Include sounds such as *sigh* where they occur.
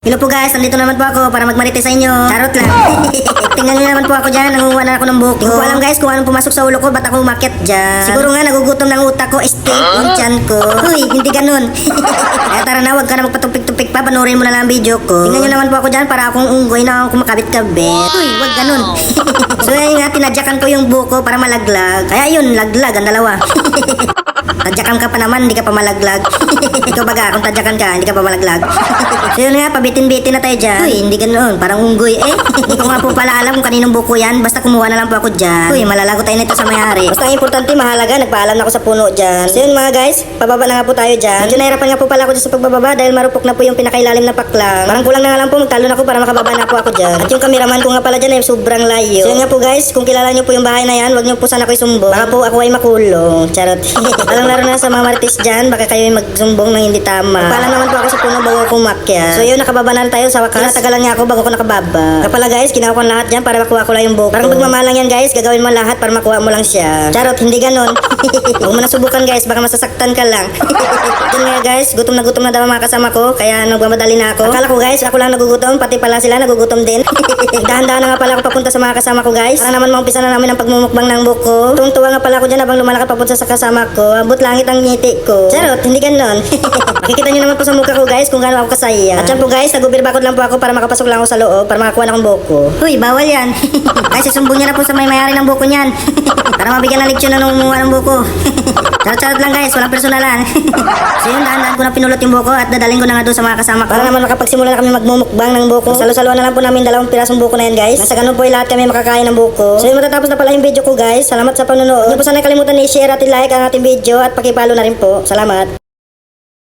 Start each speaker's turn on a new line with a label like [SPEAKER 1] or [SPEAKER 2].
[SPEAKER 1] Hello po guys, nandito naman po ako para magmarite sa inyo. Charot lang. *laughs* Tingnan niyo naman po ako dyan, nangunguha na ako ng buhok. Hindi ko alam guys kung anong pumasok sa ulo ko, ba't ako umakyat dyan. Siguro nga nagugutom ng utak ko, steak yung tiyan ko. Uy, hindi ganun. *laughs* Kaya tara na, huwag ka na magpatupik-tupik pa, panoorin mo na lang ang video ko. Tingnan niyo naman po ako dyan para akong unggoy na akong kumakabit-kabit. Uy, huwag ganun. *laughs* so yun nga, tinadyakan ko yung buhok ko para malaglag. Kaya yun, laglag ang dalawa. Tadyakan ka pa naman, hindi ka pa malaglag. *laughs* Ikaw baga, kung tadyakan ka, hindi ka pa malaglag. so *laughs* yun nga, pabitin-bitin na tayo dyan. Uy, hindi ganoon, parang unggoy eh. *laughs* Hindi ko nga po pala alam kung kaninong buko yan, basta kumuha na lang po ako dyan. Uy, malalago tayo nito sa mayari. Basta ang importante, mahalaga, nagpaalam na ako sa puno dyan. So yun mga guys, pababa na nga po tayo dyan. Medyo nahirapan nga po pala ako dyan sa pagbababa dahil marupok na po yung pinakailalim na paklang. Parang kulang na nga lang po, magtalon ako para makababa na po ako dyan. At yung kameraman ko nga pala dyan ay sobrang layo. So yun nga po guys, kung kilala nyo po yung bahay na yan, wag nyo po sana ko isumbong. Baka po ako ay makulong. Charot. Alang laro na sa mga marites dyan, baka kayo ay magsumbong ng hindi tama. Paalam naman po ako sa puno bago ako umakyat. So yun, nakababa na tayo sa wakas. Natagalan nga ako bago ako nakababa. Kapala guys, kinuha ko lahat dyan para makuha ko lang yung buhok. Parang pagmamalang yan guys, gagawin mo lahat para makuha mo lang siya. Charot, hindi ganon. *laughs* Huwag mo na subukan guys, baka masasaktan ka lang. *laughs* Yun nga guys, gutom na gutom na daw mga kasama ko, kaya nagmamadali na ako. Akala ko guys, ako lang nagugutom, pati pala sila nagugutom din. *laughs* Dahan-dahan na nga pala ako papunta sa mga kasama ko guys. Para naman maumpisa na namin ang pagmumukbang ng buko. Tuwang-tuwa nga pala ako dyan habang lumalakad papunta sa kasama ko. Abot langit ang ngiti ko. Charot, hindi ganon. *laughs* Makikita nyo naman po sa mukha ko guys kung gaano ako kasaya. At yan po guys, nagubir bakod lang po ako para makapasok lang ako sa loob para makakuha na akong buko. Uy, bawal yan. *laughs* Ay, susumbong niya na po sa may mayari ng buko niyan. para mabigyan ng leksyon na nung umuha ng buko. Charot-charot lang guys, walang personalan. so yun, dahan-dahan ko na pinulot yung buko at dadaling ko na nga doon sa mga kasama ko. Para naman makapagsimula na kami magmumukbang ng buko. Salo-salo na lang po namin dalawang pirasong buko na yan guys. Nasa ganun po ay lahat kami makakain ng buko. So yun, matatapos na pala yung video ko guys. Salamat sa panonood. Niyo po sana kalimutan na i-share at i-like ang ating video at pakipalo na rin po. Salamat.